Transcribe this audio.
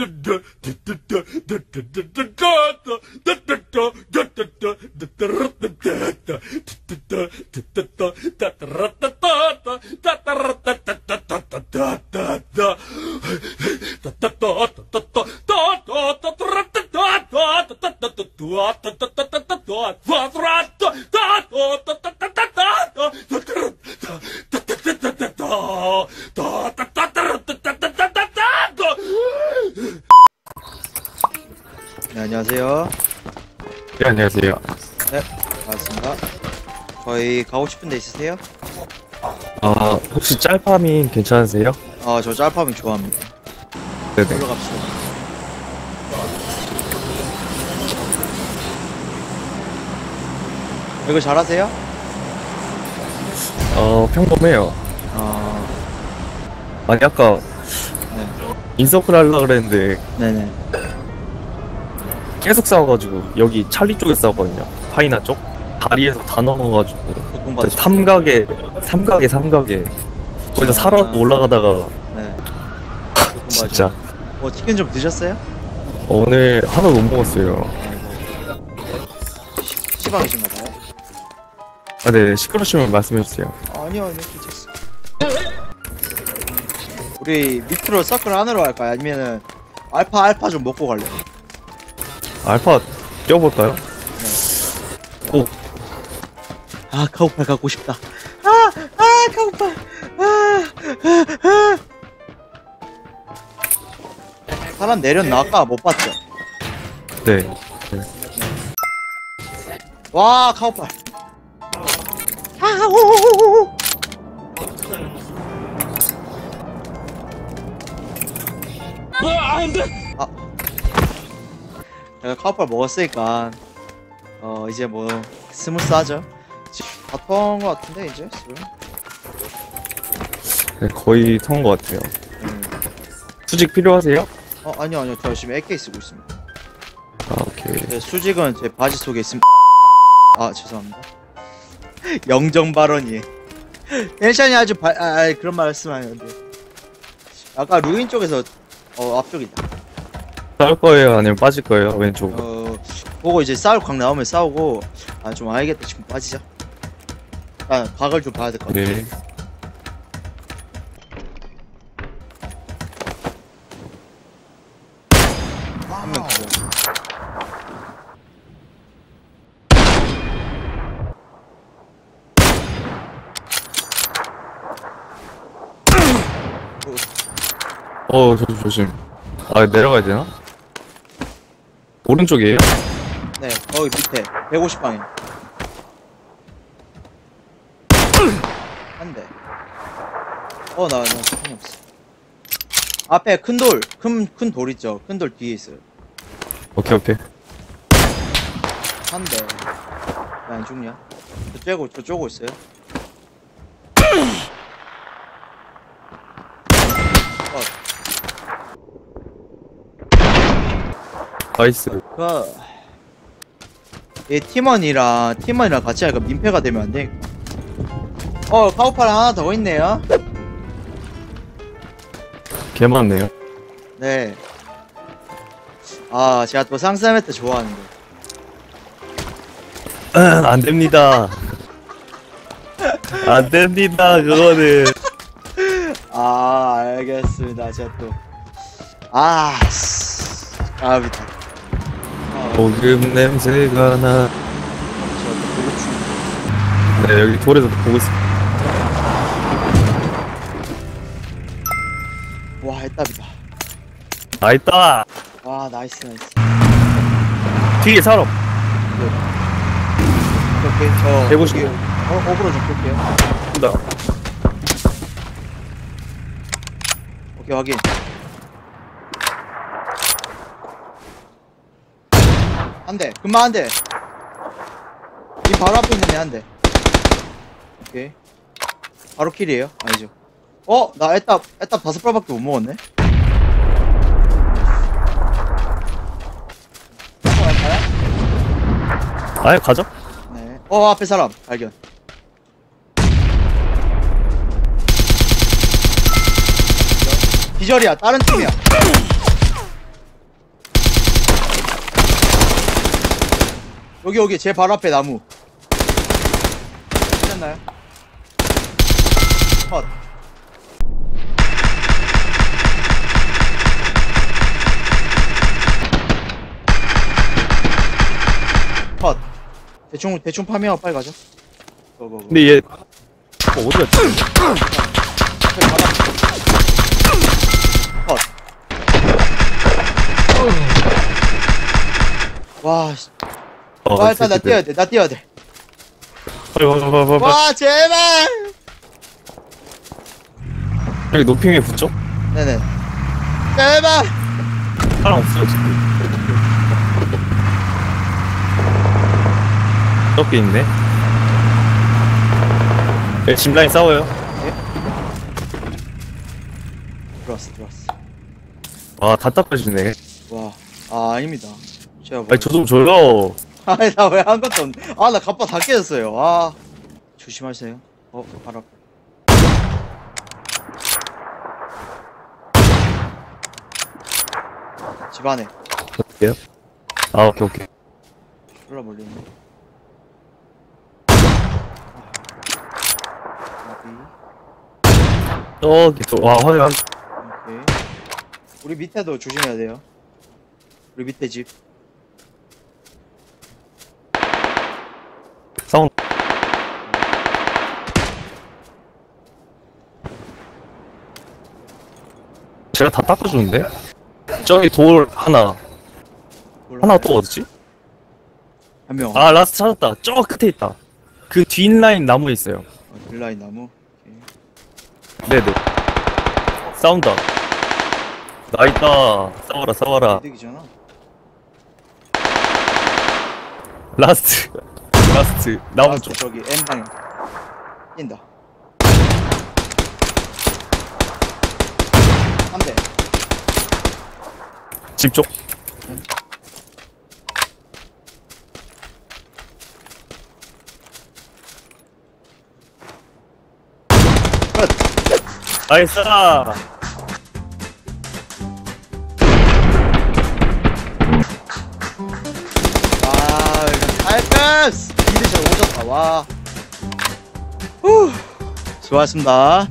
네, 안녕하세요. 네, 안녕하세요. 네, 반갑습니다. 저희 가고 싶은 데 있으세요? 아, 혹시 짤파밍 괜찮으세요? 아, 저 짤파밍 좋아합니다. 네네. 올라갑시다. 이거 잘하세요? 어, 평범해요. 아, 아니, 아까 네. 인서클 하려고 그랬는데 네네. 계속 싸워가지고 여기 찰리 쪽에 싸웠거든요. 파이나 쪽. 다리에서 다 넘어가지고 고통 삼각에, 삼각에, 삼각에 거기서 살아 올라가다가 네. 진짜 뭐, 치킨 좀 드셨어요? 오늘 하나도 못 먹었어요. 시- 시방이신가 봐요? 아, 네, 시끄러우시면 말씀해주세요. 아니요, 아니요, 괜찮습니다. 우리 밑으로 서클 안으로 갈까요? 아니면은 알파 알파 좀 먹고 갈래요? 알파 뛰어볼까요? 오, 아 카우팔 갖고 싶다. 아, 아 카우팔. 아, 아, 아. 사람 내렸나 아까 못 봤죠? 네. 와 카우팔. 아 오오오오. 아, 내가 카우팔 먹었으니까 어 이제 뭐 스무스하죠. 다통한 것 같은데 이제 술. 네, 거의 통한 것 같아요. 음. 수직 필요하세요? 어 아니요 아니요 저 지금 AK 쓰고 있습니다. 아, 오케이. 네, 수직은 제 바지 속에 있습니다. 아 죄송합니다. 영정 발언이. 텐션이 아주 바, 아, 아 그런 말씀 하는데. 아까 루인 쪽에서 어 앞쪽이다. 싸울 거예요? 아니면 빠질 거예요? 왼쪽. 어 보고 이제 싸울 각 나오면 싸우고 아 좀 알겠다 지금 빠지자. 아 각을 좀 봐야 될 것 같아. 네. 한명. 어, 조심, 조심. 아, 내려가야 되나? 오른쪽이에요? 네 거기 밑에 150 방향. 한 대. 어, 나, 나, 손이 없어. 앞에 큰 돌, 큰, 큰 돌 있죠? 큰 돌 뒤에 있어요. 오케이, 오케이. 한 대. 왜안 죽냐? 저쪽고, 저쪽고 있어요? 어, 나이스. 그, 이 팀원이랑, 팀원이랑 같이 하니까 민폐가 되면 안 되니까. 어, 카우팔 하나 더 있네요? 개 많네요. 네. 아, 제가 또 상스매트 좋아하는데. 안 됩니다. 안 됩니다, 그거는. 아, 알겠습니다. 제가 또. 아, 씨. 아, 미다. 아, 고급 냄새가 나. 네, 여기 돌에서 보고 있습니다. 와, 했답니다. 아, 있다! 와, 나이스, 나이스. 뒤에 사람! 오케이, 저. 150. 여기, 어, 어그로 좀 끌게요. 나. 오케이, 확인. 한 대. 금방 한 대. 이 바로 앞에 있는 애한 대. 오케이. 바로 킬이에요? 아니죠. 어? 나 애답, 애답 다섯 발밖에 못 먹었네? 아예 가죠? 네. 어, 앞에 사람. 발견. 기절이야. 다른 팀이야. 여기 여기 제 바로 앞에 나무 찾았나요? 컷 컷. 대충 대충 파밍하고 빨리 가죠. 고고고. 근데 얘 어, 어디 갔지? 앞에 바로 앞에. 컷. 와, 씨. 어, 와 일단 나. 뛰어야 돼. 나 뛰어야 돼. 빨리 와, 와, 와, 와, 와. 와 제발. 여기 높이에 붙죠? 네네. 제발. 사람 없어요 지금 저기 있네 네, 짐라인 싸워요 들어왔어 들어왔어. 와다 닦아주네 와, 아 아닙니다. 제가 뭐. 아니 저 좀 줘요 아니 나 왜 한 것도 없네. 아나 갑바 다 깨졌어요. 아 조심하세요. 어 바로. 집 안에 어때요? 아 오케이 오케이 졸라 몰리네. 저기 또와 화면 오케이. 우리 밑에도 조심해야 돼요. 우리 밑에 집. 제가 다 닦아주는데? 저기 돌 하나 하나 또 어디지? 한 명. 아 라스트 찾았다 저 끝에 있다 그 뒷라인 나무에 있어요 어, 빌라인 나무. 네네 싸운다 나 있다 싸워라 싸워라 이득이잖아. 라스트 라스트 나무 아, 쪽 저기 M 방향. 뛴다. 한 대. 집 쪽. 나이스 아, 깔끔스! 이드샷 오졌다, 와. 후. 수고하셨습니다.